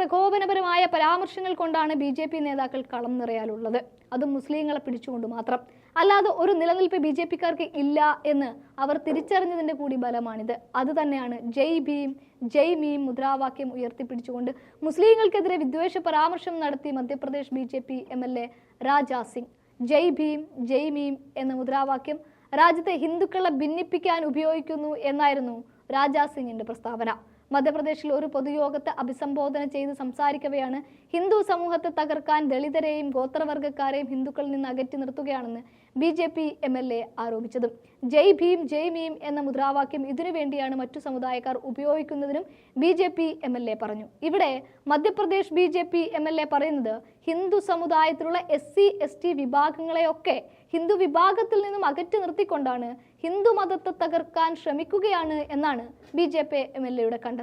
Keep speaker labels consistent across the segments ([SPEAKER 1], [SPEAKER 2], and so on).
[SPEAKER 1] പ്രകോപനപരമായ പരാമർശങ്ങൾ കൊണ്ടാണ് ബി ജെ പി നേതാക്കൾ കളം നിറയാലുള്ളത്. അത് മുസ്ലിങ്ങളെ പിടിച്ചുകൊണ്ട് മാത്രം. അല്ലാതെ ഒരു നിലനിൽപ്പ് ബി ജെ പിക്കാർക്ക് ഇല്ല എന്ന് അവർ തിരിച്ചറിഞ്ഞതിന്റെ കൂടി ബലമാണിത്. അത് തന്നെയാണ് ജയ് ഭീം ജയ് മീം മുദ്രാവാക്യം ഉയർത്തിപ്പിടിച്ചുകൊണ്ട് മുസ്ലിങ്ങൾക്കെതിരെ വിദ്വേഷ പരാമർശം നടത്തി Madhya Pradesh B J P M L A Raja Singh. Jai Bhim Jai Meem എന്ന മുദ്രാവാക്യം രാജ്യത്തെ ഹിന്ദുക്കളെ ഭിന്നിപ്പിക്കാൻ ഉപയോഗിക്കുന്നു എന്നായിരുന്നു രാജാ സിംഗിന്റെ പ്രസ്താവന. മധ്യപ്രദേശിൽ ഒരു പൊതുയോഗത്തെ അഭിസംബോധന ചെയ്ത് സംസാരിക്കവെയാണ് ഹിന്ദു സമൂഹത്തെ തകർക്കാൻ ദളിതരെയും ഗോത്രവർഗക്കാരെയും ഹിന്ദുക്കളിൽ നിന്ന് അകറ്റി നിർത്തുകയാണെന്ന് B J P M L A ആരോപിച്ചത്. ജയ് ഭീം ജയ് മീം എന്ന മുദ്രാവാക്യം ഇതിനുവേണ്ടിയാണ് മറ്റു സമുദായക്കാർ ഉപയോഗിക്കുന്നതിനും B J P M L A പറഞ്ഞു. ഇവിടെ Madhya Pradesh B J P M L A പറയുന്നത് ഹിന്ദു സമുദായത്തിലുള്ള എസ് സി എസ് ടി വിഭാഗങ്ങളെയൊക്കെ ഹിന്ദു വിഭാഗത്തിൽ നിന്നും അകറ്റി നിർത്തിക്കൊണ്ടാണ് ഹിന്ദു മതത്തെ തകർക്കാൻ ശ്രമിക്കുകയാണ് എന്നാണ് B J P M L എയുടെ കണ്ടെത്തൽ.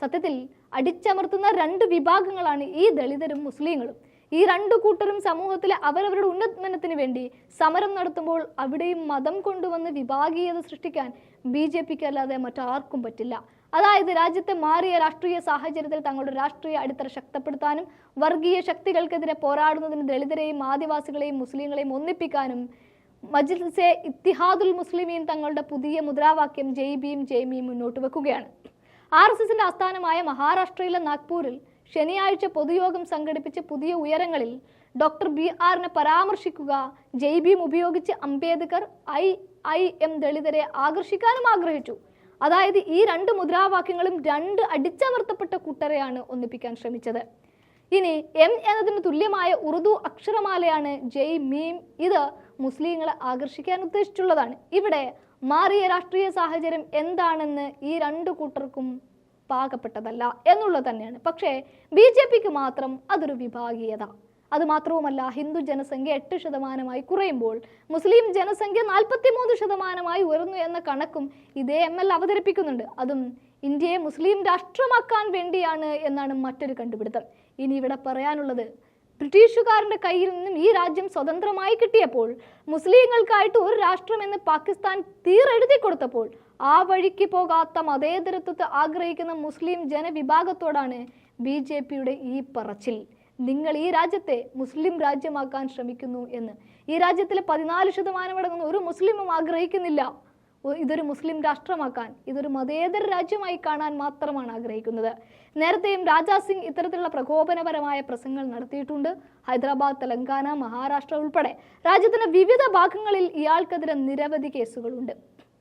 [SPEAKER 1] സത്യത്തിൽ അടിച്ചമർത്തുന്ന രണ്ട് വിഭാഗങ്ങളാണ് ഈ ദളിതരും മുസ്ലിങ്ങളും. ഈ രണ്ടു കൂട്ടരും സമൂഹത്തിലെ അവരവരുടെ ഉന്നമനത്തിന് വേണ്ടി സമരം നടത്തുമ്പോൾ അവിടെയും മതം കൊണ്ടുവന്ന് വിഭാഗീയത സൃഷ്ടിക്കാൻ ബി ജെ പിക്ക് അല്ലാതെ മറ്റാർക്കും പറ്റില്ല. അതായത് രാജ്യത്തെ മാറിയ രാഷ്ട്രീയ സാഹചര്യത്തിൽ തങ്ങളുടെ രാഷ്ട്രീയ അടിത്തറ ശക്തപ്പെടുത്താനും വർഗീയ ശക്തികൾക്കെതിരെ പോരാടുന്നതിന് ദളിതരെയും ആദിവാസികളെയും മുസ്ലിങ്ങളെയും ഒന്നിപ്പിക്കാനും മജ്ലിസെ ഇത്തിഹാദുൽ മുസ്ലിമീൻ തങ്ങളുടെ പുതിയ മുദ്രാവാക്യം ജയ് ഭീം ജയ് മുന്നോട്ട് വെക്കുകയാണ്. ആർ എസ് എസിന്റെ ആസ്ഥാനമായ മഹാരാഷ്ട്രയിലെ നാഗ്പൂരിൽ ശനിയാഴ്ച പൊതുയോഗം സംഘടിപ്പിച്ച് പുതിയ ഉയരങ്ങളിൽ ഡോക്ടർ ബി ആറിനെ പരാമർശിക്കുക ജയ് ഭീം ഉപയോഗിച്ച് അംബേദ്കർ ഐ ഐ എം ദളിതരെ ആകർഷിക്കാനും ആഗ്രഹിച്ചു. അതായത് ഈ രണ്ട് മുദ്രാവാക്യങ്ങളും രണ്ട് അടിച്ചമർത്തപ്പെട്ട കൂട്ടരെയാണ് ഒന്നിപ്പിക്കാൻ ശ്രമിച്ചത്. ഇനി എം എന്നതിന് തുല്യമായ ഉറുദു അക്ഷരമാലയാണ് ജയ് മീം ഇത് മുസ്ലിങ്ങളെ ആകർഷിക്കാൻ ഉദ്ദേശിച്ചുള്ളതാണ്. ഇവിടെ മാറിയ രാഷ്ട്രീയ സാഹചര്യം എന്താണെന്ന് ഈ രണ്ടു കൂട്ടർക്കും പാകപ്പെട്ടതല്ല എന്നുള്ളത് തന്നെയാണ്. പക്ഷേ ബി ജെ പിക്ക് മാത്രം അതൊരു വിഭാഗീയത. അത് മാത്രവുമല്ല ഹിന്ദു ജനസംഖ്യ എട്ട് ശതമാനമായി കുറയുമ്പോൾ മുസ്ലിം ജനസംഖ്യ നാൽപ്പത്തിമൂന്ന് ശതമാനമായി ഉയർന്നു എന്ന കണക്കും ഇതേ എം എൽ അവതരിപ്പിക്കുന്നുണ്ട്. അതും ഇന്ത്യയെ മുസ്ലിം രാഷ്ട്രമാക്കാൻ വേണ്ടിയാണ് എന്നാണ് മറ്റൊരു കണ്ടുപിടുത്തം. ഇനി ഇവിടെ പറയാനുള്ളത് ബ്രിട്ടീഷുകാരന്റെ കയ്യിൽ നിന്നും ഈ രാജ്യം സ്വതന്ത്രമായി കിട്ടിയപ്പോൾ മുസ്ലിങ്ങൾക്കായിട്ട് ഒരു രാഷ്ട്രം എന്ന് പാകിസ്ഥാൻ തീറെഴുതി കൊടുത്തപ്പോൾ ആ വഴിക്ക് പോകാത്ത മതേതരത്വത്തെ ആഗ്രഹിക്കുന്ന മുസ്ലിം ജനവിഭാഗത്തോടാണ് ബി ജെ പിയുടെ ഈ പറച്ചിൽ. നിങ്ങൾ ഈ രാജ്യത്തെ മുസ്ലിം രാജ്യമാക്കാൻ ശ്രമിക്കുന്നു എന്ന്. ഈ രാജ്യത്തിലെ പതിനാല് ശതമാനം അടങ്ങുന്ന ഒരു മുസ്ലിമും ആഗ്രഹിക്കുന്നില്ല. ഇതൊരു മുസ്ലിം രാഷ്ട്രമാക്കാൻ ഇതൊരു മതേതര രാജ്യമായി കാണാൻ മാത്രമാണ് ആഗ്രഹിക്കുന്നത്. നേരത്തെയും രാജാ സിംഗ് ഇത്തരത്തിലുള്ള പ്രകോപനപരമായ പ്രസംഗങ്ങൾ നടത്തിയിട്ടുണ്ട്. ഹൈദരാബാദ് തെലങ്കാന മഹാരാഷ്ട്ര ഉൾപ്പെടെ രാജ്യത്തിന്റെ വിവിധ ഭാഗങ്ങളിൽ ഇയാൾക്കെതിരെ നിരവധി കേസുകളുണ്ട്.